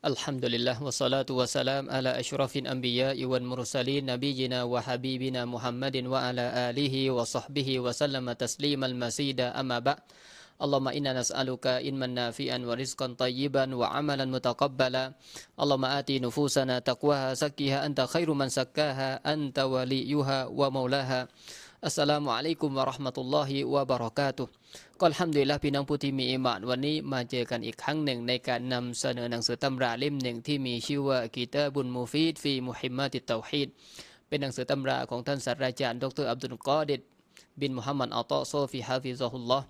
الحمد لله والصلاة والسلام على أشرف الأنبياء والمرسلين نبينا وحبيبنا محمد وعلى آله وصحبه وسلم تسليما مزيدا أما بعد اللهم إنا نسألك إنما نافئا ورزقا طيبا وعملا متقبلا اللهم آت نفوسنا تقواها سكها أنت خير من سكاها أنت وليها ومولاها السلام عليكم ورحمة الله وبركاته กุมวะราะห์มะตุลลอฮิวะบะเราะกาตุก็อัลฮัมดุลละพี่น้องผู้ที่มีอิมานวันนี้มาเจอกันอีกครั้งหนึ่งในการนำเสนอหนังสือตำราเล่มหนึ่งที่มีชื่อว่ากีตาบุนมูฟีดฟีมุฮิมมาติเตาฮีดเป็นหนังสือตำราของท่านศาสตราจารย์ดรอับดุลกอดิดบินมุฮัมมัดอัลตอโซฟีฮาฟิซะฮุลลอฮ์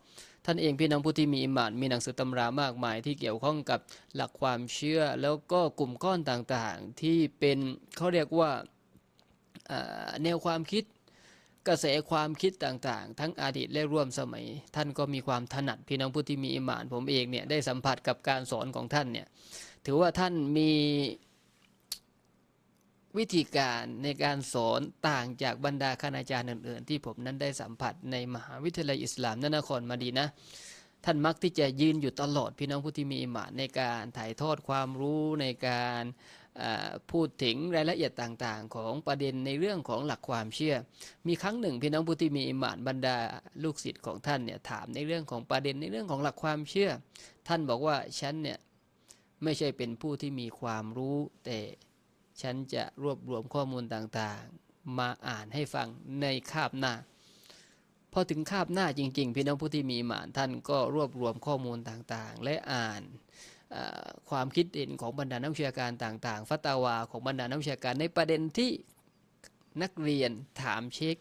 ท่านเองพี่น้องผู้ที่มีอิมานมีหนังสือตำรามากมายที่เกี่ยวข้องกับหลักความเชื่อ แล้วก็กลุ่มก้อนต่างๆ ที่เป็นเขาเรียกว่าแนวความคิด กระแสความคิดต่างๆ ทั้งอดีตและร่วมสมัย ท่านก็มีความถนัดพี่น้องผู้ที่มีอิมาน ผมเองเนี่ยได้สัมผัสกับการสอนของท่านเนี่ยถือว่าท่านมีวิธีการในการสอนต่างจากบรรดาคณาจารย์อื่นๆ ที่ผมนั้นได้สัมผัสในมหาวิทยาลัยอิสลามนนครมาดีนะ ท่านมักที่จะยืนอยู่ตลอดพี่น้องผู้ที่มีอิมานในการถ่ายทอดความรู้ในการ พูดถึงรายละเอียดต่างๆ ของประเด็นในเรื่องของหลักความเชื่อ มีครั้งหนึ่งพี่น้องผู้ที่มีอิมานบรรดาลูกศิษย์ของท่านเนี่ยถามในเรื่องของประเด็นในเรื่องของหลักความเชื่อ ท่านบอกว่าฉันเนี่ยไม่ใช่เป็นผู้ที่มีความรู้ แต่ฉันจะรวบรวมข้อมูลต่างๆ มาอ่านให้ฟังในคาบหน้าพอถึงคาบหน้าจริง ๆ พี่น้องผู้ที่มีอิมานท่านก็รวบรวมข้อมูลต่างๆ และอ่าน ความคิดเห็นของบรรดานักวิชาการต่างๆ ฟัตาวาของบรรดานักวิชาการในประเด็นที่นักเรียนถามเช็ค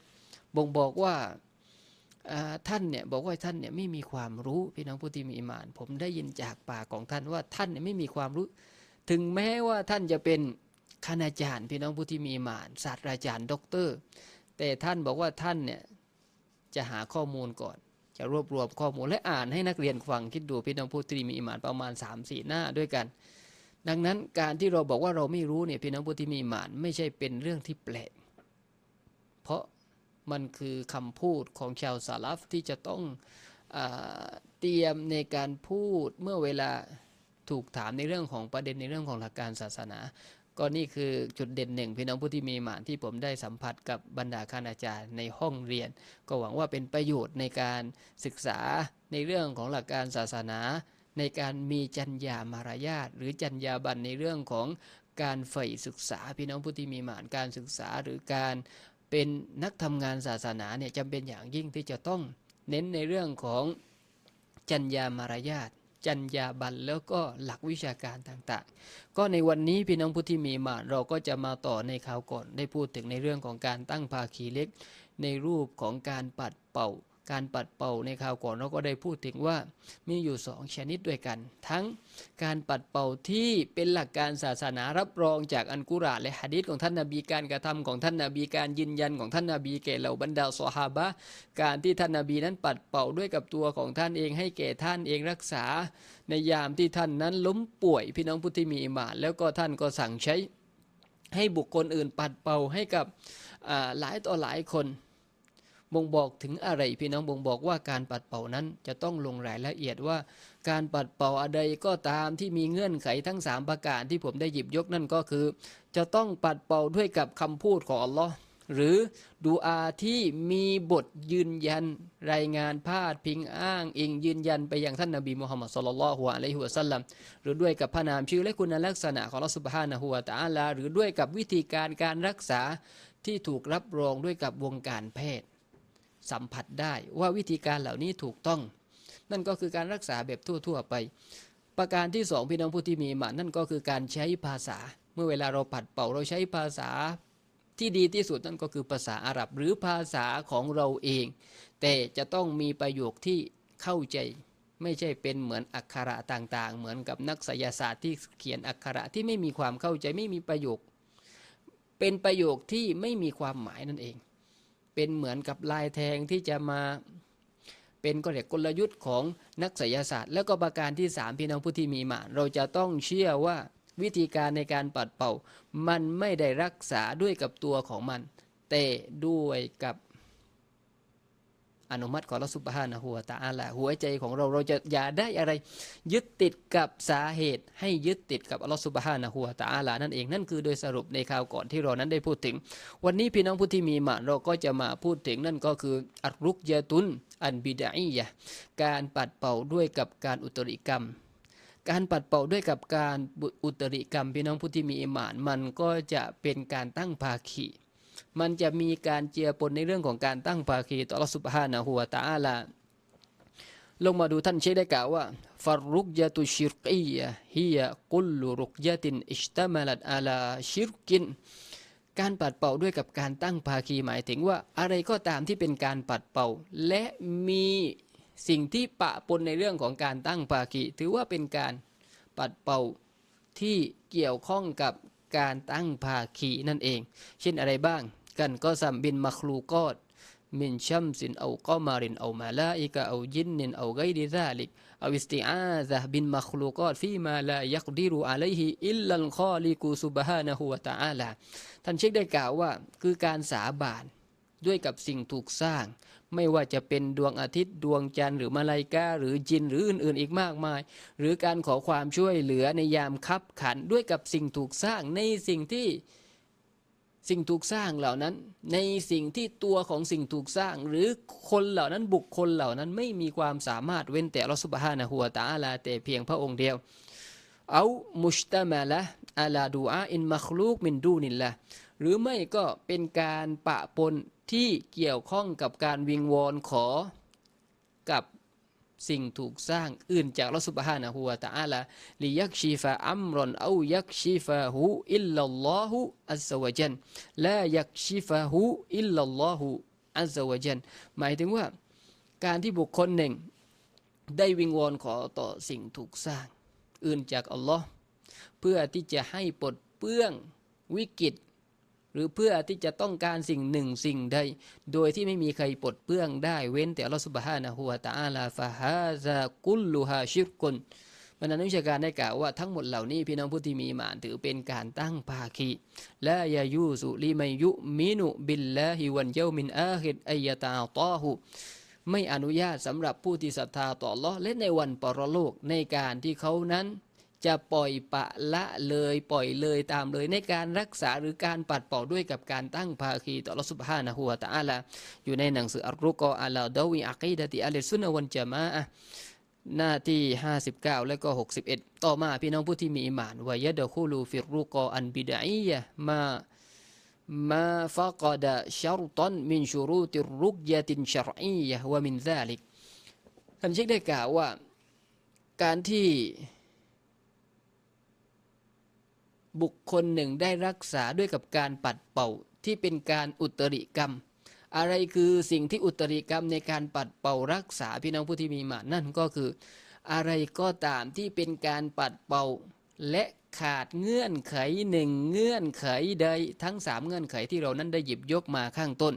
บ่งบอกว่าท่านเนี่ยบอกว่าท่านเนี่ยไม่มีความรู้พี่น้องผู้ที่มีอิมาน ผมได้ยินจากปากของท่านว่าท่านเนี่ยไม่มีความรู้ ถึงแม้ว่าท่านจะเป็นคณาจารย์ พี่น้องผู้ที่มีอิมาน ศาสตราจารย์ด็อกเตอร์ แต่ท่านบอกว่าท่านเนี่ยจะหาข้อมูลก่อน จะรวบรวมข้อมูลและอ่านให้นักเรียนฟังคิดดูพี่น้องผู้ที่มีอิมานประมาณ 3-4 หน้าด้วยกัน ดังนั้นการที่เราบอกว่าเราไม่รู้เนี่ยพี่น้องผู้ที่มีอิมานไม่ใช่เป็นเรื่องที่แปลก เพราะมันคือคำพูดของชาวซาลฟที่จะต้องอเตรียมในการพูดเมื่อเวลาถูกถามในเรื่องของประเด็นในเรื่องของหลักการศาสนา ก็นี่คือจุดเด่นหนึ่งพี่น้องผู้ที่มีหมานที่ผมได้สัมผัสกับบรรดาคณาจารย์ในห้องเรียน ก็หวังว่าเป็นประโยชน์ในการศึกษาในเรื่องของหลักการศาสนา ในการมีจัญญามารยาทหรือจัญญาบันในเรื่องของการใฝ่ศึกษาพี่น้องผู้ที่มีหมานการศึกษาหรือการเป็นนักทำงานศาสนาเนี่ยจำเป็นอย่างยิ่งที่จะต้องเน้นในเรื่องของจัญญามารยาท จัญญาบันแล้วก็หลักวิชาการต่างๆ ก็ในวันนี้พี่น้องผู้ที่มีมาเราก็จะมาต่อในข่าวก่อนได้พูดถึงในเรื่องของการตั้งภาคีเล็ก ในรูปของการปัดเป่า การปัดเป่าในข่าวก่อนเราก็ได้พูดถึงว่ามีอยู่สองชนิดด้วยกัน ทั้งการปัดเป่าที่เป็นหลักการศาสนารับรองจากอันกุรอานและฮะดีษของท่านนาบีการกระทำของท่านนาบีการยืนยันของท่านนาบีแก่เหล่าบรรดาสฮาบะการที่ท่านนาบีนั้นปัดเป่าด้วยกับตัวของท่านเองให้แก่ท่านเองรักษา ในยามที่ท่านนั้นล้มป่วยพี่น้องผู้ที่มีอิมานแล้วก็ท่านก็สั่งใช้ให้บุคคลอื่นปัดเป่าให้กับหลายต่อหลายคน บ่งบอกถึงอะไรพี่น้องบ่งบอกว่าการปัดเป่านั้นจะต้องลงรายละเอียดว่า การปัดเป่าอะไรก็ตามที่มีเงื่อนไขทั้ง 3 ประการที่ผมได้หยิบยกนั่นก็คือ จะต้องปัดเป่าด้วยกับคำพูดของอัลลอฮ์หรือดูอาที่มีบทยืนยันรายงานพาดพิงอ้างอิงยืนยันไปยังท่านนบีมุฮัมมัดสุลลัลฮุอะลัยฮิวะสัลลัมหรือด้วยกับพระนามชื่อและคุณลักษณะของอัลลอฮฺสุบฮานะฮุวาตาลา หรือด้วยกับวิธีการการรักษาที่ถูกรับรองด้วยกับวงการแพทย์ สัมผัสได้ว่าวิธีการเหล่านี้ถูกต้อง นั่นก็คือการรักษาแบบทั่ว ๆ ไป ประการที่สองพี่น้องผู้ที่มีมานั่นก็คือการใช้ภาษา เมื่อเวลาเราปัดเป่าเราใช้ภาษาที่ดีที่สุดนั่นก็คือภาษาอาหรับหรือภาษาของเราเอง แต่จะต้องมีประโยคที่เข้าใจ ไม่ใช่เป็นเหมือนอักขระต่างๆ เหมือนกับนักศิยศาสตร์ที่เขียนอักขระที่ไม่มีความเข้าใจไม่มีประโยค เป็นประโยคที่ไม่มีความหมายนั่นเอง เป็นเหมือนกับลายแทงที่จะมาเป็นก็เรียกกลยุทธ์ของนักศิยศาสตร์ แล้วก็ประการที่สามพี่น้องผู้ที่มีมาเราจะต้องเชื่อว่าวิธีการในการปัดเป่า มันไม่ได้รักษาด้วยกับตัวของมัน แต่ด้วยกับ อนุมัติของอัลอสุบฮานะฮูวตะอาลาหัวใจของเราเราจะอย่าได้อะไร ยึดติดกับสาเหตุ ให้ยึดติดกับอัลลอฮฺสุบฮานะฮูวตะอาลานั่นเองนั่นคือโดยสรุปในข่าวก่อนที่เรานั้นได้พูดถึง วันนี้พี่น้องผู้ที่มีมานเราก็จะมาพูดถึงนั่นก็คืออัรุกยะตุนอันบิดาอียะการปัดเป่าด้วยกับการอุตริกรรมการปัดเป่าด้วยกับการอุตริกรรมพี่น้องผู้ที่มีอิมานมันก็จะเป็นการตั้งภาคี มันจะมีการเจียปนในเรื่องของการตั้งภาคีต่อรัสุบฮานะฮัวตาอาลาลงมาดูท่านเชได้กล่าวว่าฟารุกยะตุชิรกียะฮิยะกุลลุรุกยะตินอิชตามลัดอาลาชิรกิน การปัดเป่าด้วยกับการตั้งภาคีหมายถึงว่าอะไรก็ตามที่เป็นการปัดเป่า และมีสิ่งที่ปะปนในเรื่องของการตั้งภาคี ถือว่าเป็นการปัดเป่าที่เกี่ยวข้องกับ การตั้งภาคีนั่นเอง เช่นอะไรบ้าง กันก็สัมบินมัคลูกอดมินชัมสินเอากอมารินเอามาลาอิกะเอายินนินเอาไกดิซาลิกเอาอิสติอาซะบินมัคลูกอดฟีมาลายักดิรูอะลัยฮิอิลลัลคอลิกูซุบฮานะฮูวะตะอาลาท่านเชคได้กล่าวว่าคือการสาบาน ด้วยกับสิ่งถูกสร้าง ไม่ว่าจะเป็นดวงอาทิตย์ดวงจันทร์หรือมาลายกาหรือจินหรืออื่นๆ อีกมากมาย หรือการขอความช่วยเหลือในยามคับขันด้วยกับสิ่งถูกสร้างในสิ่งที่สิ่งถูกสร้างเหล่านั้น ในสิ่งที่ตัวของสิ่งถูกสร้าง หรือคนเหล่านั้นบุคคลเหล่านั้นไม่มีความสามารถเว้นแต่ลอสุบฮานะฮัวตาอาลาแต่เพียงพระองค์เดียวเอามุชตามาละอาลาดูอาอินมัคลูกมินดูนินละหรือไม่ก็เป็นการปะปน ที่เกี่ยวข้องกับการวิงวอนขอกับสิ่งถูกสร้างอื่นจากลอสุบฮานะฮูวะตะอาลาลิยักชีฟะอัมรอนเอายักชีฟะฮูอิลลัลลอฮุอัลลอฮฺจันลายักชีฟะฮูอิลลัลลอฮุอัลลอฮฺจันหมายถึงว่าการที่บุคคลหนึ่ง ได้วิงวอนขอต่อสิ่งถูกสร้าง อื่นจากอัลลอฮ์เพื่อที่จะให้ปลดเปื้องวิกฤต หรือเพื่อที่จะต้องการสิ่งหนึ่งสิ่งใด โดยที่ไม่มีใครปลดเปื้องได้เว้นแต่อัลลอฮฺสุบฮานะฮูวะตะอาลาฟาฮาซากุลลูฮาชิรกุนบรรดานักวิชาการได้กล่าวว่าทั้งหมดเหล่านี้พี่น้องผู้ที่มีหมานถือเป็นการตั้งภาคีและยายูสุลิมัยยุมินุบิลลาฮิวันเยามินอาฮิดอัยตาตอหูไม่อนุญาตสำหรับผู้ที่ศรัทธาต่อลอและในวันปรโลกในการที่เขานั้น จะปล่อยปะละเลยปล่อยเลยตามเลยในการรักษาหรือการปัดเป่าด้วยกับการตั้งภาคีต่อรัสุบฮานะฮัวตาอาลาอยู่ในหนังสืออัลรุกออัลาดาวีอักีดะติอัลซุนวันจามะหน้าที่ 59 และก็ 61 ต่อมาพี่น้องผู้ที่มีอิมานวายะดะคูลูฟิรุกออันบิดอียะมามาฟักดะชัรตันมินชูรูติรุกยะตินชรอียะวะมินซาลิกท่านเชคได้กล่าวว่า การที่ บุคคลหนึ่งได้รักษาด้วยกับการปัดเป่าที่เป็นการอุตริกรรม อะไรคือสิ่งที่อุตริกรรมในการปัดเป่ารักษาพี่น้องผู้ที่มีมานั่นก็คือ อะไรก็ตามที่เป็นการปัดเป่า และขาดเงื่อนไขหนึ่งเงื่อนไขใดทั้งสามเงื่อนไขที่เรานั้นได้หยิบยกมาข้างต้น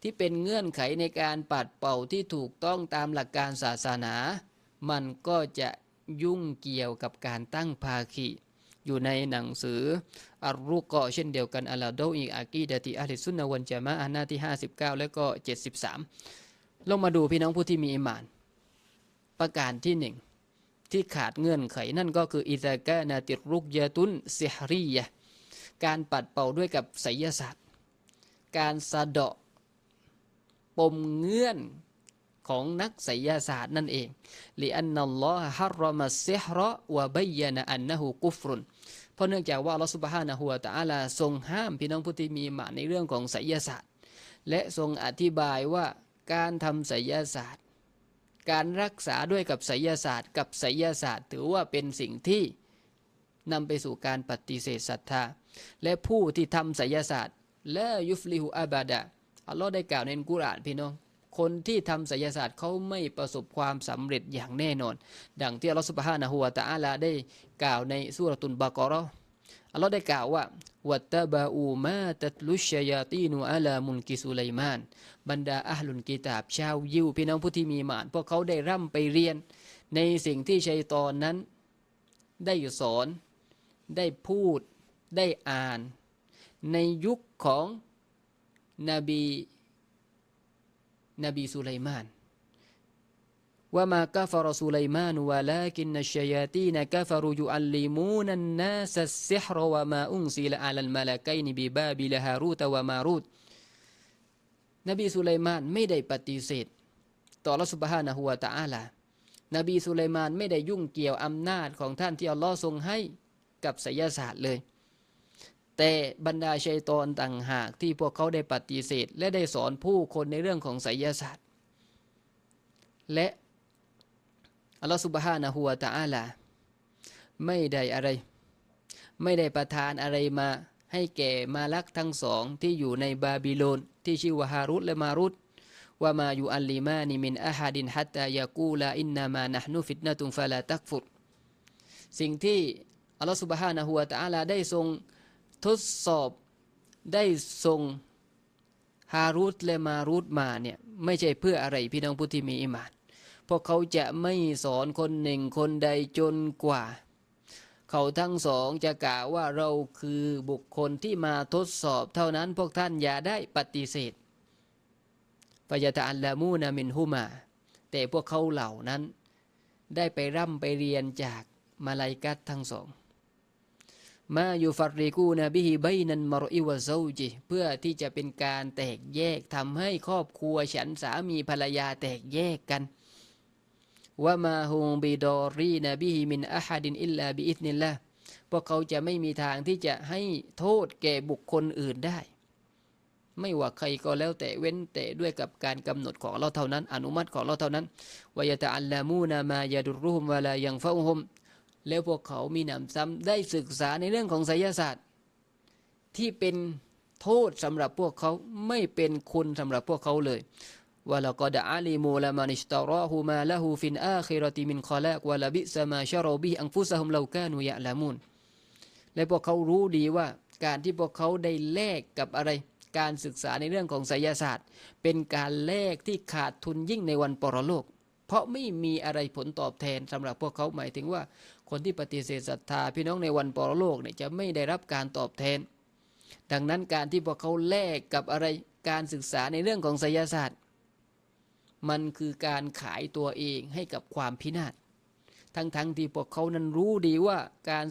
ที่เป็นเงื่อนไขในการปัดเป่าที่ถูกต้องตามหลักการศาสนา มันก็จะยุ่งเกี่ยวกับการตั้งภาคี อยู่ในหนังสืออัลรุกอเช่นเดียวกันอัลาโดอีกอากีดติอัลิสุนนวันจามะอันหน้าที่ 59 และก็ 73 ลงมาดูพี่น้องผู้ที่มีอิมาน ประการที่หนึ่งที่ขาดเงื่อนไขนั่นก็คืออิซากานาติรุกยาตุนเซฮรียะการปัดเป่าด้วยกับไสยศาสตร์ การสะเดาะปมเงื่อน ของนักไสยศาสตร์นั่นเองลิอันนัลลอฮฮารมัสซิฮระวะบัยนะอันนะฮูกุฟรุนเพราะเนื่องจากว่าอัลลอฮฺสุบฮานะฮูวะตะอาลาทรงห้ามพี่น้องผู้ที่มีหมาในเรื่องของไสยศาสตร์ และทรงอธิบายว่าการทำไสยศาสตร์ การรักษาด้วยกับไสยศาสตร์ กับไสยศาสตร์ ถือว่าเป็นสิ่งที่นำไปสู่การปฏิเสธศรัทธา และผู้ที่ทำไสยศาสตร์และยุฟลิฮูอาบาดะอัลลอฮ์ได้กล่าวในกุรอานพี่น้อง คนที่ทำไสยศาสตร์เขาไม่ประสบความสำเร็จอย่างแน่นอน ดังที่อัลลอฮฺสุบฮานะฮูวะตะอาลาได้กล่าวในสุรตุนบากรออัลลอฮ์ได้กล่าวว่าวัตตบาอูมาตัตลุชยาตีนูอัลามุนกิสุไลมาน บรรดาอัลลุนกิตาบชาวยิวพี่น้องผู้ที่มีมาน พวกเขาได้ร่ำไปเรียน ในสิ่งที่ชัยตอนนั้น ได้สอน ได้พูด ได้อ่าน ในยุคของนบี นบีสุไลมานว่ามากัฟรสุไลมานวะลากินนัชยาตีนกัฟรุยุอัลลิมูนันนาสัสซิฮรวะมาอุงซิละอาลัลมาลากัยนบิบาบิลฮารูตวะมารูตนบีสุไลมานไม่ได้ปฏิเสธ ต่อรัสุบฮานะฮุวาตะอาลานบีสุไลมานไม่ได้ยุ่งเกี่ยวอำนาจของท่านที่อัลลอฮ์ทรงให้กับไสยศาสตร์เลย แต่บรรดาชัยตอนต่างหากที่พวกเขาได้ปฏิเสธ และได้สอนผู้คนในเรื่องของไสยศาสตร์ และอัลลอฮฺสุบฮานะฮูวาตะอาลาไม่ได้อะไร ไม่ได้ประทานอะไรมาให้แก่มาลักทั้งสองที่อยู่ในบาบิโลน ที่ชื่อว่าฮารุตและมารุตว่ามาอยู่อัลลิมานิมินอาฮัดินฮัตตายากูลาอินนามานะฮนุฟิตนะตุงฟาลาตักฟุรสิ่งที่อัลลอฮฺสุบฮานะฮูวาตะอาลาได้ทรง ทดสอบได้ทรงฮารุตและมารุตมาเนี่ยไม่ใช่เพื่ออะไรพี่น้องผู้ที่มีอิมานพวกเขาจะไม่สอนคนหนึ่งคนใดจนกว่า เขาทั้งสองจะกล่าวว่าเราคือบุคคลที่มาทดสอบเท่านั้นพวกท่านอย่าได้ปฏิเสธฟยาตาอัลลามูนามินฮุมา แต่พวกเขาเหล่านั้น ได้ไปร่ำไปเรียนจากมาลายกัตทั้งสอง มาอยู่ฟัริกูนบิฮิใบนันมารอิวะเซจิเพื่อที่จะเป็นการแตกแยกทำให้ครอบครัวฉันสามีภรรยาแตกแยกกันว่ามาฮุงบิดอรีนบิฮิมินอะฮัดินอิลลาบิอิสนิลละพวกเขาจะไม่มีทางที่จะให้โทษแก่บุคคลอื่นได้ ไม่ว่าใครก็แล้วแต่เว้นแต่ด้วยกับการกำหนดของเราเท่านั้น อนุมัติของเราเท่านั้นวายตะอัลลามูนามายาดุรุฮุมวะลายังฟาฮุม แล้วพวกเขามีหนำซ้ำได้ศึกษาในเรื่องของไสยศาสตร์ ที่เป็นโทษสำหรับพวกเขาไม่เป็นคุณสำหรับพวกเขาเลยว่าละก็ดอาลีมูละมานิสตารอฮูมาละฮูฟินอาคิรติมินคอลากวะลบิสมาชารบิอังฟุสฮุมเลากานุยะละมุนและพวกเขารู้ดีว่าการที่พวกเขาได้แลกกับอะไร การศึกษาในเรื่องของไสยศาสตร์ เป็นการแลกที่ขาดทุนยิ่งในวันปรโลก เพราะไม่มีอะไรผลตอบแทนสำหรับพวกเขาหมายถึงว่า คนที่ปฏิเสธศรัทธาพี่น้องในวันปรโลกเนี่ยจะไม่ได้รับการตอบแทน ดังนั้นการที่พวกเขาแลกกับอะไรการศึกษาในเรื่องของไสยศาสตร์ มันคือการขายตัวเองให้กับความพินาศทั้งๆทที่พวกเขานั้นรู้ดีว่าการ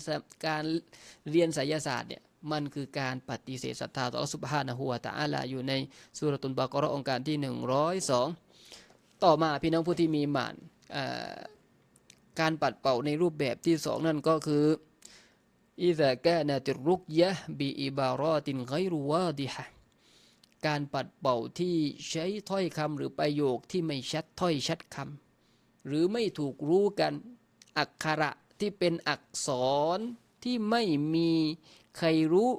การเรียนไสยศาสตร์เนี่ยมันคือการปฏิเสธศรัทธาต่อสุบฮานะฮูวตาอัลาอยู่ในสุรตุนบากรองการที่ 102 ต่อมาพี่น้องผู้ที่มีหมานการปัดเป่าในรูปแบบที่สองนั่นก็คืออิซากานาติรุกยะบีอิบารอตินไกรุวาดิฮะการปัดเป่าที่ใช้ถ้อยคำหรือประโยคที่ไม่ชัดถ้อยชัดคำหรือไม่ถูกรู้กันอักขระที่เป็นอักษรที่ไม่มีใครรู้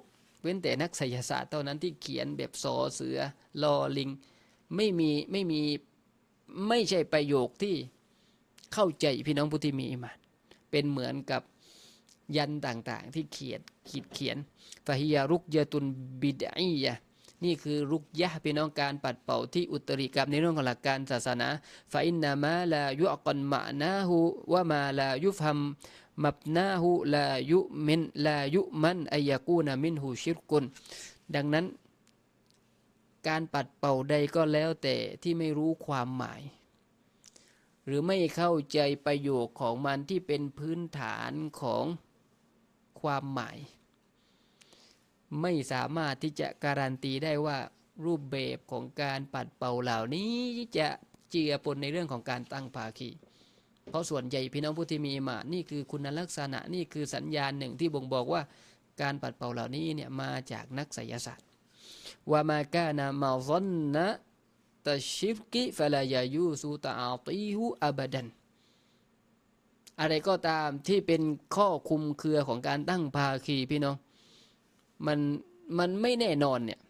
เว้นแต่นักไสยศาสตร์เท่านั้นที่เขียนแบบซอเสือลอลิง ไม่มีไม่มี ไม่ใช่ประโยคที่เข้าใจพี่น้องผู้ที่มีอิมานเป็นเหมือนกับยันต่างๆ ที่เขียนขีดเขียนฟาฮิยารุกยะตุนบิดอียะนี่คือรุกยะพี่น้องการปัดเป่าที่อุตริกรรมในเรื่องของหลักการศาสนาฟาอินนามาลายุอักอนมะนาหูว่ามาลายุฟัมมับนาหูลายุมินลายุมันอายกูนามินหูชิรกุนดังนั้น การปัดเป่าใดก็แล้วแต่ที่ไม่รู้ความหมาย หรือไม่เข้าใจประโยคของมันที่เป็นพื้นฐานของความหมาย ไม่สามารถที่จะการันตีได้ว่ารูปแบบของการปัดเป่าเหล่านี้จะเจือปนในเรื่องของการตั้งภาคี เพราะส่วนใหญ่พี่น้องผู้ที่มีมานี่คือคุณลักษณะนี่คือสัญญาณหนึ่งที่บ่งบอกว่า การปัดเป่าเหล่านี้เนี่ยมาจากนักไสยศาสตร์ วามากานามาซอนนะตชิฟกิฟลายายูสูตาอัตีฮูอบดัน อะไรก็ตามที่เป็นข้อคุมเครือของการตั้งภาคีพี่น้อง มันมันไม่แน่นอนเนี่ย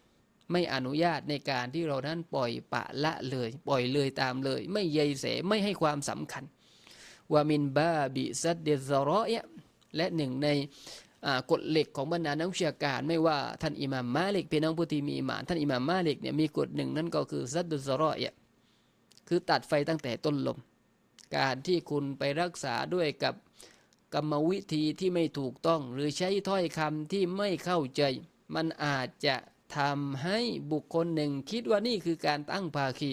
ไม่อนุญาตในการที่เรานั้นปล่อยปะละเลย ปล่อยเลยตามเลย ไม่ใยเสไม่ให้ความสำคัญวามินบาบิซัดเดซรอเนี่ยและหนึ่งใน กฎเหล็กของบรรดานักวิชาการ ไม่ว่าท่านอิหม่ามมาลิกเป็นน้องผู้ที่มีหมานท่านอิหม่ามมาลิกเนี่ยมีกฎหนึ่งนั่นก็คือซัดดซารอเนี่ยคือตัดไฟตั้งแต่ต้นลม การที่คุณไปรักษาด้วยกับกรรมวิธีที่ไม่ถูกต้อง หรือใช้ถ้อยคำที่ไม่เข้าใจ มันอาจจะทำให้บุคคลหนึ่ง คิดว่านี่คือการตั้งภาคี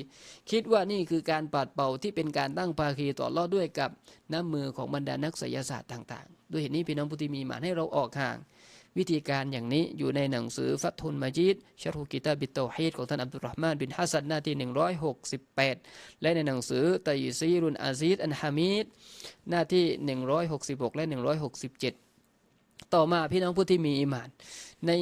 คิดว่านี่คือการปัดเป่าที่เป็นการตั้งภาคีต่อรอดด้วยกับน้ำมือของบรรดานักศิยศาสตร์ต่าง ด้วยเหตุนี้พี่น้องผู้ที่มีหมานให้เราออกห่าง วิธีการอย่างนี้อยู่ในหนังสือฟัตทุนมาจิดชารุกิตาบิโตฮีดของท่านอับดุลรห์มานบินฮัสซันหน้าที่ 168 และในหนังสือตัยซีรุนอาซีดอันฮามิดหน้าที่ 166 และ 167 ต่อมาพี่น้องผู้ที่มีอิมานใน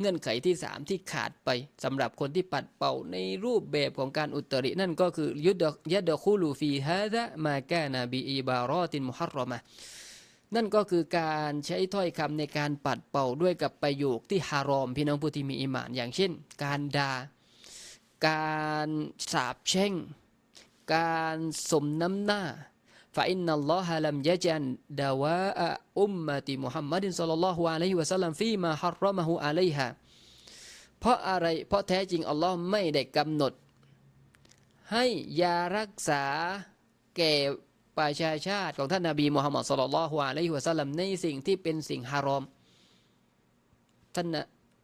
เงื่อนไขที่สามที่ขาดไปสำหรับคนที่ปัดเป่าในรูปแบบของการอุตริ นั่นก็คือยุดยัดคูลูฟีฮะดะมาแกนาบีอีบารอตินมุฮัรรอมะนั่นก็คือการใช้ถ้อยคำในการปัดเป่าด้วยกับประโยคที่ฮารอม พี่น้องผู้ที่มีอิมาน อย่างเช่น การดา่าการสาบแช่ง การสมน้ำหน้า ฟาอินนัลลอฮะลัมยะจันดาวะอุมมะติมุฮัมมัดศ็อลลัลลอฮุอะลัยฮิวะสัลลัมฟีมาฮัรรอมะฮูอะลัยฮะเพราะอะไร เพราะแท้จริงอัลลอฮ์ไม่ได้กำหนด ให้ยารักษาแก่ประชาชาติของท่านนบีมุฮัมมัดศ็อลลัลฮุอะลัยฮิวะสัลลัมในสิ่งที่เป็นสิ่งฮารอม ท่าน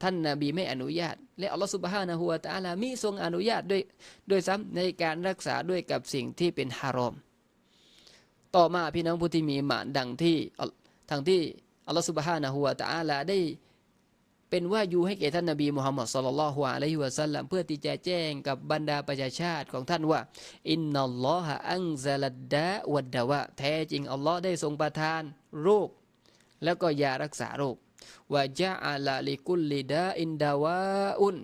ท่านนาบีไม่อนุญาต และอัลลอฮฺสุบฮานะฮูวะตะอาลามิทรงอนุญาตด้วยโดยซ้ำในการรักษาด้วยกับสิ่งที่เป็นฮารอม ต่อมาพี่น้องผู้ที่มีหมานดังที่ทางที่อัลลอฮฺสุบฮานะฮูวะตะอาลาได้เป็นว่ายูให้แก่ท่านนบีมุฮัมมัดสุลลัลฮุอะลัยฮิวะสัลลัมเพื่อที่จะแจ้งกับบรรดาประชาชาติของท่านว่า อินนัลลอฮะอังซาลดดะวัดดาวะแท้จริงอัลลอฮ์ได้ทรงประทานโรค แล้วก็ยารักษาโรคว่าจะอาลาลิกุลลิดาอินดาวะอุน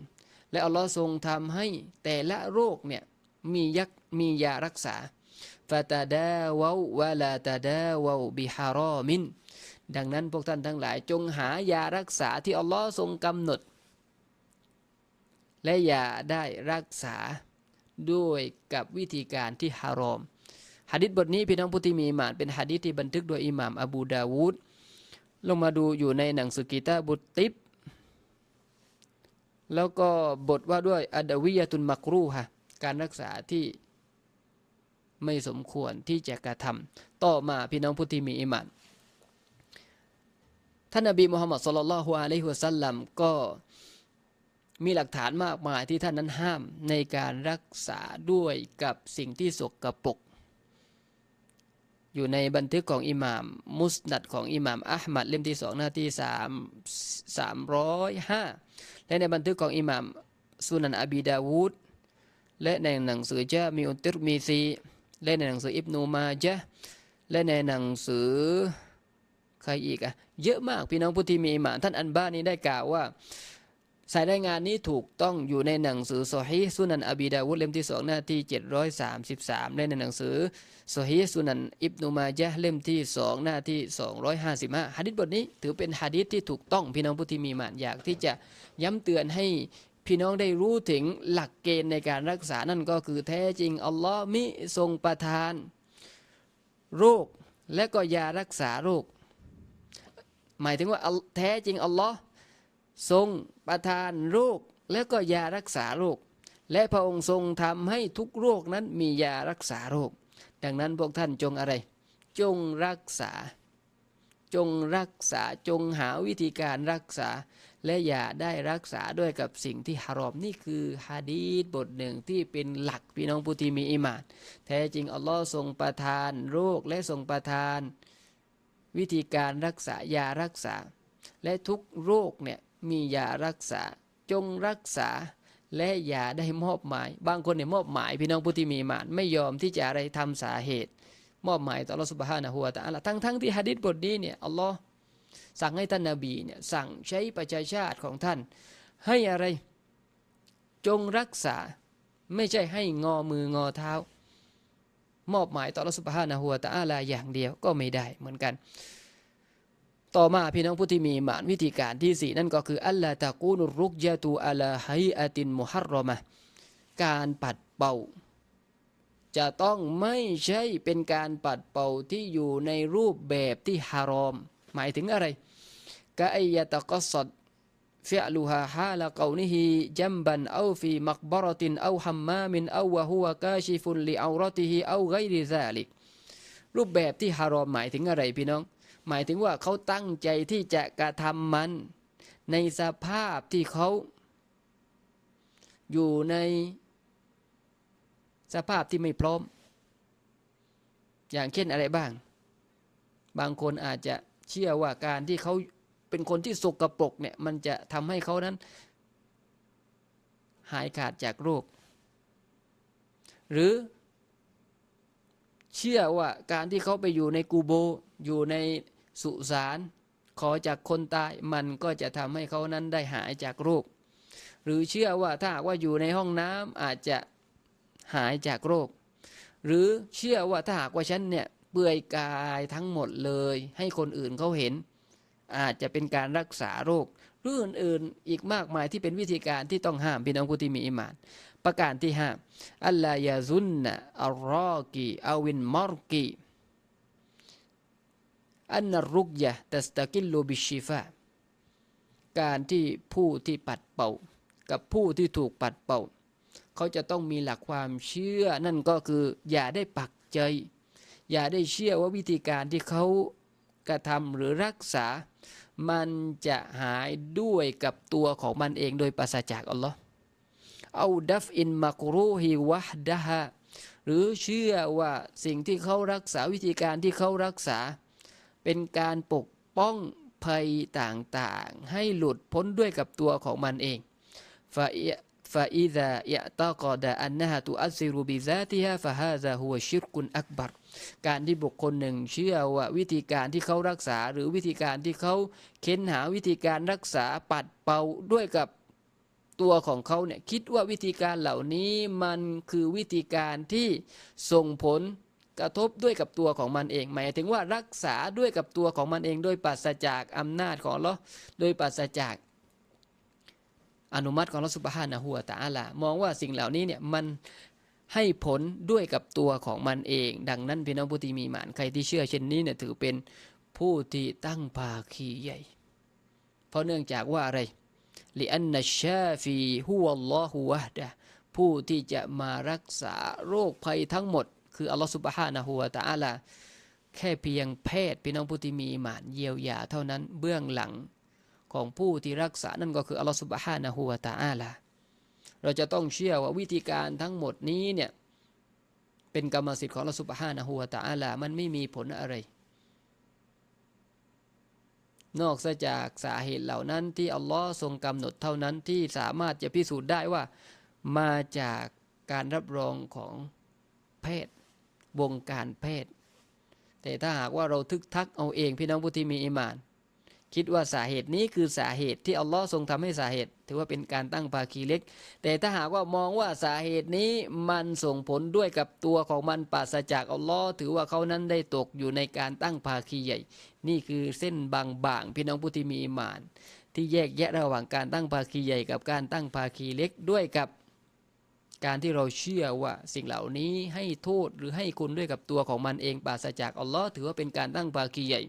และอัลลอฮ์ทรงทำให้แต่ละโรคเนี่ยมียักมียารักษา ตาดาวาวะลาตาดาวาบิฮารอมิน ดังนั้นพวกท่านทั้งหลายจงหายารักษาที่อัลลอฮ์ทรงกำหนด และอย่าได้รักษาด้วยกับวิธีการที่ฮารอมฮะดิษบทนี้พี่น้องผู้ที่มีมานเป็นฮะดิษที่บันทึกโดยอิหม่ามอบูดาวูดลงมาดูอยู่ในหนังสือกีตาบุตติบแล้วก็บทว่าด้วยอัดวิยตุนมักรูฮะการรักษาที่ ไม่สมควรที่จะกระทำต่อมาพี่น้องผู้ที่มีอิมานท่านนบีมุฮัมมัดสุลลัลฮุอะลัยฮิวะสัลลัมก็มีหลักฐานมากมายที่ท่านนั้นห้ามในการรักษาด้วยกับสิ่งที่สกปรกอยู่ในบันทึกของอิหม่าม มุสนัดของอิหม่ามอัลมัดเล่มที่สองหน้าที่สามสามร้อยห้าและในบันทึกของอิหม่ามสุนันอบีดาวูดและในหนังสือจามิอุติรมีซี และในหนังสืออิบนูมาจาและในหนังสือใครอีกอะเยอะมากพี่น้องผู้ที่มีอิมานท่านอันบ้านี้ได้กล่าวว่าสายรายงานนี้ถูกต้องอยู่ในหนังสือโซฮีสุนันอบีดาวุฒเล่มที่สองหน้าที่ 733และในหนังสือโซฮีสุนันอิบนูมาจาเล่มที่สองหน้าที่ 255ฮะดิษบทนี้ถือเป็นฮะดิษที่ถูกต้องพี่น้องผู้ที่มีมานอยากที่จะย้ำเตือนให้ พี่น้องได้รู้ถึงหลักเกณฑ์ในการรักษานั่นก็คือแท้จริง อัลลอฮ์มิทรงประทาน โรคและก็ยารักษาโรค หมายถึงว่าแท้จริง อัลลอฮ์ทรงประทานโรคและก็ยารักษาโรค และพระองค์ทรงทำให้ทุกโรคนั้นมียารักษาโรค ดังนั้นพวกท่านจงอะไร จงรักษา จงรักษาจงหาวิธีการรักษา และอย่าได้รักษาด้วยกับสิ่งที่ฮารอมนี่คือฮะดีษบทหนึ่งที่เป็นหลักพี่น้องผู้ที่มีอิมานแท้จริงอัลลอฮ์ทรงประทานโรคและทรงประทาน วิธีการรักษายารักษา และทุกโรคเนี่ยมียารักษาจงรักษาและอย่าได้มอบหมาย บางคนเนี่ยมอบหมายพี่น้องผู้ที่มีอิมานไม่ยอมที่จะอะไรทำสาเหตุ มอบหมายต่ออัลลอฮ์สุบฮานะฮูวะตะอาลาทั้งทั้งที่ฮะดิษบทนี้เนี่ยอัลลอฮ์ สั่งให้ท่านนาบีเนี่ยสั่งใช้ประชาชาติของท่าน ให้อะไรจงรักษาไม่ใช่ให้งอมืองอเท้า มอบหมายต่อรัสุภานะหัวตาอาลาอย่างเดียวก็ไม่ได้เหมือนกัน ต่อมาพี่น้องผู้ที่มีหมานวิธีการที่สี่นั่นก็คืออัลลาตะกูนุรุกยาตูอัลาไฮอาตินมุฮัรรอมะการปัดเป่า จะต้องไม่ใช่เป็นการปัดเป่าที่อยู่ในรูปแบบที่ฮารอม หมายถึงอะไรกะอยตะกัสดฟิอลูฮาฮาละกาวนิฮิจัมบันเอาฟีมักบรตินเอาฮัมมามินเอาวะฮุวกาชิฟุนลิเอารติฮิเอาไกริซาลิกรูปแบบที่ฮารอมหมายถึงอะไรพี่น้อง หมายถึงว่าเขาตั้งใจที่จะกระทำมัน ในสภาพที่เขา อยู่ในสภาพที่ไม่พร้อม อย่างเช่นอะไรบ้าง บางคนอาจจะ เชื่อว่าการที่เขาเป็นคนที่สกปรกเนี่ยมันจะทำให้เขานั้น หายขาดจากโรค หรือ เชื่อว่าการที่เขาไปอยู่ในกูโบ อยู่ในสุสานขอจากคนตายมันก็จะทำให้เขานั้นได้หายจากโรค หรือเชื่อว่าถ้าหากว่าอยู่ในห้องน้ำอาจจะหายจากโรค หรือเชื่อว่าถ้าหากว่าฉันเนี่ย เปื่อยกายทั้งหมดเลย ให้คนอื่นเขาเห็น อาจจะเป็นการรักษาโรคหรืออื่นๆอีกมากมายที่เป็นวิธีการที่ต้องห้ามพี่น้องผู้ที่มีอิมาน ประการที่ห้าอัลลายาซุนนะอัลรอกีอาวินมอรกีอันนรุกยะตัสตะกิลลูบิชิฟาการที่ผู้ที่ปัดเป่า กับผู้ที่ถูกปัดเป่า เขาจะต้องมีหลักความเชื่อ นั่นก็คืออย่าได้ปักใจ อย่าได้เชื่อว่าวิธีการที่เขากระทำหรือรักษา มันจะหายด้วยกับตัวของมันเองโดยปราศจากอัลลอฮ์เอาดัฟอินมักรูฮิวะดะฮะหรือเชื่อว่าสิ่งที่เขารักษาวิธีการที่เขารักษา เป็นการปกป้องภัยต่างๆ ให้หลุดพ้นด้วยกับตัวของมันเองฟาฟาอิดะยะตากอดะอันนะฮะตุอัซิรุบิซาติฮะฟาฮาซาฮัวชิรกุนอักบัร การที่บุคคลหนึ่งเชื่อว่าวิธีการที่เขารักษา หรือวิธีการที่เขาเค้นหาวิธีการรักษาปัดเป่าด้วยกับตัวของเขาเนี่ยคิดว่าวิธีการเหล่านี้มันคือวิธีการที่ส่งผลกระทบด้วยกับตัวของมันเองหมายถึงว่ารักษาด้วยกับตัวของมันเองโดยปราศจากอำนาจของเราโดยปราศจากอนุมัติของลอสุบฮานะหัวตาอาลามองว่าสิ่งเหล่านี้เนี่ยมัน ให้ผลด้วยกับตัวของมันเอง ดังนั้นพี่น้องผู้ที่มีหมานใครที่เชื่อเช่นนี้เนี่ยถือเป็นผู้ที่ตั้งภาคีใหญ่ เพราะเนื่องจากว่าอะไรลิอันนัชชาฟีฮุวัลลอฮุวะดะผู้ที่จะมารักษาโรคภัยทั้งหมด คืออัลลอฮฺสุบฮานะฮูวะตะอาลาแค่เพียงแพทย์พี่น้องผู้ที่มีหมานเยียวยาเท่านั้นเบื้องหลังของผู้ที่รักษานั่นก็คืออัลลอฮฺสุบฮานะฮูวะตะอาลา เราจะต้องเชื่อว่าวิธีการทั้งหมดนี้เนี่ยเป็นกรรมสิทธิ์ของอัลลอฮฺสุบฮานะฮูวะตะอาลามันไม่มีผลอะไร นอกจากสาเหตุเหล่านั้นที่อัลลอฮ์ทรงกำหนดเท่านั้นที่สามารถจะพิสูจน์ได้ว่า มาจากการรับรองของแพทย์วงการแพทย์ แต่ถ้าหากว่าเราทึกทักเอาเองพี่น้องผู้ที่มีอิมาน คิดว่าสาเหตุนี้คือสาเหตุที่อัลลอฮ์ทรงทำให้สาเหตุ ถือว่าเป็นการตั้งภาคีเล็ก แต่ถ้าหากว่ามองว่าสาเหตุนี้มันส่งผลด้วยกับตัวของมันปราศจากอัลลอฮ์ถือว่าเขานั้นได้ตกอยู่ในการตั้งภาคีใหญ่ นี่คือเส้นบางๆพี่น้องผู้ที่มีอิมาน ที่แยกแยะระหว่างการตั้งภาคีใหญ่ กับการตั้งภาคีเล็กด้วยกับการที่เราเชื่อว่าสิ่งเหล่านี้ให้โทษหรือให้คุณด้วยกับตัวของมันเองปราศจากอัลลอฮ์ถือว่าเป็นการตั้งภาคีใหญ่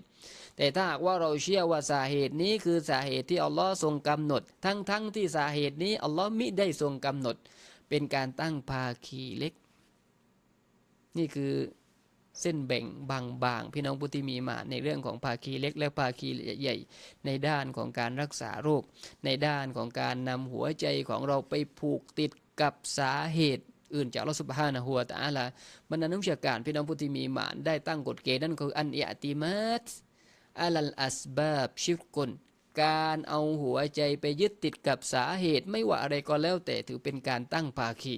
แต่ถ้าหากว่าเราเชื่อว่าสาเหตุนี้คือสาเหตุที่อัลลอฮ์ทรงกำหนด ทั้งๆทที่สาเหตุนี้อัลลอฮ์มิได้ทรงกำหนด เป็นการตั้งภาคีเล็ก นี่คือเส้นแบ่งบางๆพี่น้องผู้ที่มีมาในเรื่องของภาคีเล็กและภาคีใหญ่ ในด้านของการรักษาโรค ในด้านของการนำหัวใจของเราไปผูกติดกับสาเหตุอื่นจากลอสุบฮานะฮัวตาลาบรรดานักวิชาการพี่น้องผู้ที่มีหมานได้ตั้งกฎเกณฑ์นั่นคืออันอิติมัต อัลอัสบาบชิฟกุนการเอาหัวใจไปยึดติดกับสาเหตุไม่ว่าอะไรก็แล้วแต่ถือเป็นการตั้งภาคี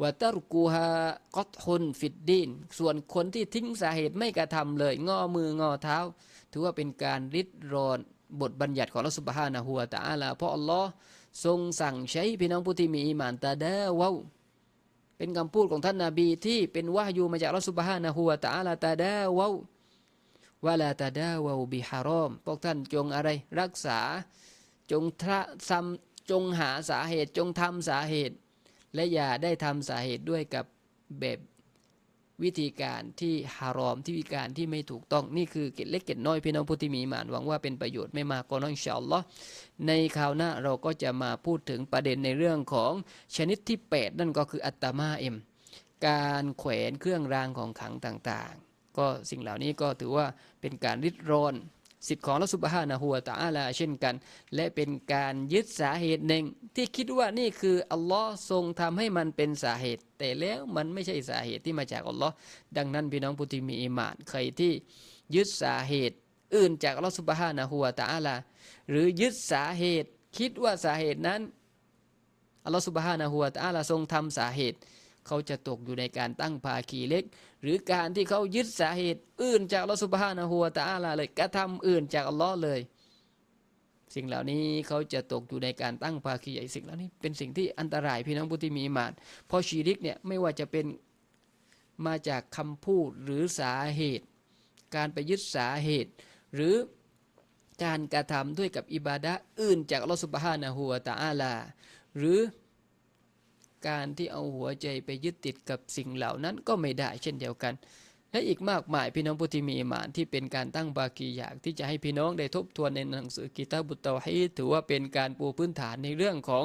วะตรกูฮากอตฮุนฟิดดินส่วนคนที่ทิ้งสาเหตุไม่กระทำเลย งอมืองอเท้า ถือว่าเป็นการริดรอนบทบัญญัติของลสุบฮานะฮัวตาลาเพราะอัลลอฮ์ทรงสั่งใช้พี่น้องผู้ที่มีอิมานตาดาวาเป็นคำพูดของท่านนาบีที่เป็นวาฮยูมาจากรัสุบฮานะฮูวะตาลาตาดาวา วาลาตาดาวาบิฮารอม พวกท่านจงอะไรรักษา จงทะทำจงหาสาเหตุจงทำสาเหตุ และอย่าได้ทำสาเหตุด้วยกับแบบวิธีการที่ฮารอมที่วิการที่ไม่ถูกต้องนี่คือเกตเล็กเกตน้อยพี่น้องผู้ที่มีมานหวังว่าเป็นประโยชน์ไม่มากก็น้อยอินชาลล์ในคราวหน้าเราก็จะมาพูดถึงประเด็นในเรื่องของชนิดที่ 8 นั่นก็คืออัตมาเอ็ม การแขวนเครื่องรางของขังต่าง ก็สิ่งเหล่านี้ก็ถือว่าเป็นการริดรอนสิทธิ์ของละสุบฮานะฮูวตะอาลาเช่นกัน และเป็นการยึดสาเหตุหนึ่ง ที่คิดว่านี่คืออัลลอฮ์ทรงทำให้มันเป็นสาเหตุ แต่แล้วมันไม่ใช่สาเหตุที่มาจากอัลลอฮ์ดังนั้นพี่น้องผู้ที่มีอีหมานใครที่ยึดสาเหตุ อื่นจากอัลลอฮ์สุบฮานะฮูวตะอาลาหรือยึดสาเหตุ คิดว่าสาเหตุนั้นอัลลอฮ์สุบฮานะฮูวตะอาลาทรงทำสาเหตุ เขาจะตกอยู่ในการตั้งภาคีเล็ก หรือการที่เขายึดสาเหตุอื่นจากลอสุบฮานะฮูวตะอาลาเลยกระทำอื่นจากอัลลอฮ์เลย สิ่งเหล่านี้เขาจะตกอยู่ในการตั้งภาคีใหญ่สิ่งเหล่านี้เป็นสิ่งที่อันตรายพี่น้องผู้ที่มีมานเพราะชีริกเนี่ยไม่ว่าจะเป็นมาจากคำพูดหรือสาเหตุ การไปยึดสาเหตุ หรือการกระทำด้วยกับอิบาดะอื่นจากลอสุบฮานะฮูวตะอาลาหรือ การที่เอาหัวใจไปยึดติดกับสิ่งเหล่านั้นก็ไม่ได้เช่นเดียวกัน และอีกมากมายพี่น้องผู้ที่มีอิมานที่เป็นการตั้งบากีอยากที่จะให้พี่น้องได้ทบทวนในหนังสือกิตาบุตเตาให้ถือว่าเป็นการปูพื้นฐานในเรื่องของ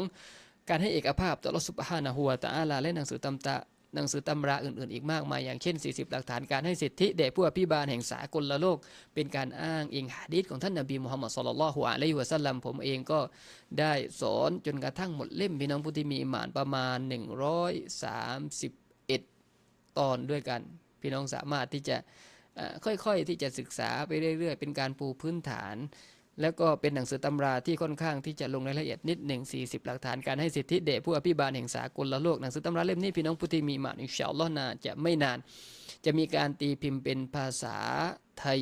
การให้เอกภาพต่อรัสุบฮานะฮัวตาอาลาและหนังสือตำตะ หนังสือตำราอื่นๆ อีกมากมาย อย่างเช่น 40 หลักฐานการให้สิทธิแด่ผู้อภิบาลแห่งสากลโลก เป็นการอ้างอิงหะดีษของท่านนบีมุฮัมมัดสุลลัลลอฮุอะลัยฮิวะสัลลัมผมเองก็ได้สอนจนกระทั่งหมดเล่มพี่น้องผู้ที่มีอิมานประมาณ 131 ตอนด้วยกัน พี่น้องสามารถที่จะค่อยๆที่จะศึกษาไปเรื่อยๆ เป็นการปูพื้นฐาน แล้วก็เป็นหนังสือตำราที่ค่อนข้างที่จะลงรายละเอียดนิดหนึ่ง40 หลักฐานการให้สิทธิเดชผู้อภิบาลแห่งสากลโลกหนังสือตำราเล่มนี้พี่น้องผู้ที่มีมานอินชาอัลลอฮ์นาจะไม่นาน จะมีการตีพิมพ์เป็นภาษาไทย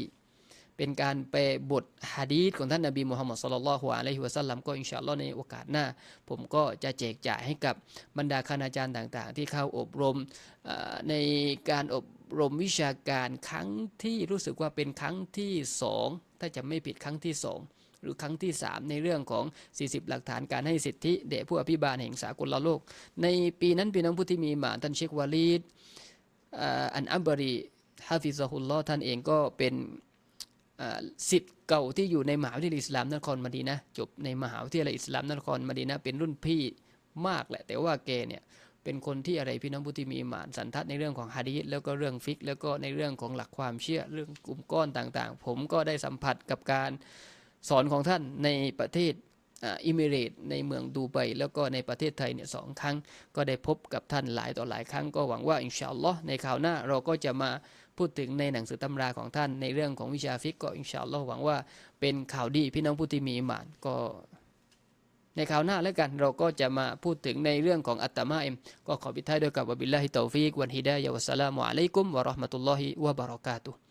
เป็นการแปลบทฮะดีษของท่านนบีมุฮัมมัดสุลลัลลอฮุอะลัยฮิวะสัลลัมก็อินชาอัลลอฮ์ในโอกาสหน้า ผมก็จะแจกจ่ายให้กับบรรดาคณาจารย์ต่างๆ ที่เข้าอบรมในการอบ รมวิชาการครั้งที่รู้สึกว่าเป็นครั้งที่สองถ้าจะไม่ผิดครั้งที่สองหรือครั้งที่ 3 ในเรื่องของ 40 หลักฐานการให้สิทธิเดชผู้อภิบาลแห่งสากลโลก ในปีนั้นพี่น้องผู้ที่มีหมาท่านเชควาลีดอันอัมบรีฮาฟิซฮุลลอท่านเองก็เป็นสิทธิ์เก่าที่อยู่ในมหาวิทยาลัยอิสลามนครมดีนะจบในมหาวิทยาลัยอิสลามนครมดีนะเป็นรุ่นพี่มากแหละแต่ว่าแกเนี่ย เป็นคนที่อะไรพี่น้องผู้ที่มีอิหมานสันทัดในเรื่องของฮะดีษแล้วก็เรื่องฟิก แล้วก็ในเรื่องของหลักความเชื่อเรื่องกลุ่มก้อนต่างๆ ผมก็ได้สัมผัสกับการสอนของท่านในประเทศอิมิเรตในเมืองดูไบแล้วก็ในประเทศไทยเนี่ยสองครั้ง ก็ได้พบกับท่านหลายต่อหลายครั้งก็หวังว่าอินชาอัลลอฮ์ในคราวหน้าเราก็จะมาพูดถึงในหนังสือตำราของท่านในเรื่องของวิชาฟิกก็อินชาอัลลอฮ์หวังว่าเป็นข่าวดีพี่น้องผู้ที่มีอิหมานก็ ในคราวหน้าแล้วกันเราก็จะมาพูดถึงในเรื่องของอัตตมาอิมก็ขอปิดท้ายด้วยกับวบิลลาฮิตอฟิกวันฮิดายะวัสสลามุอะลัยกุมวะราะห์มะตุลลอฮิวะบะเราะกาตุฮ์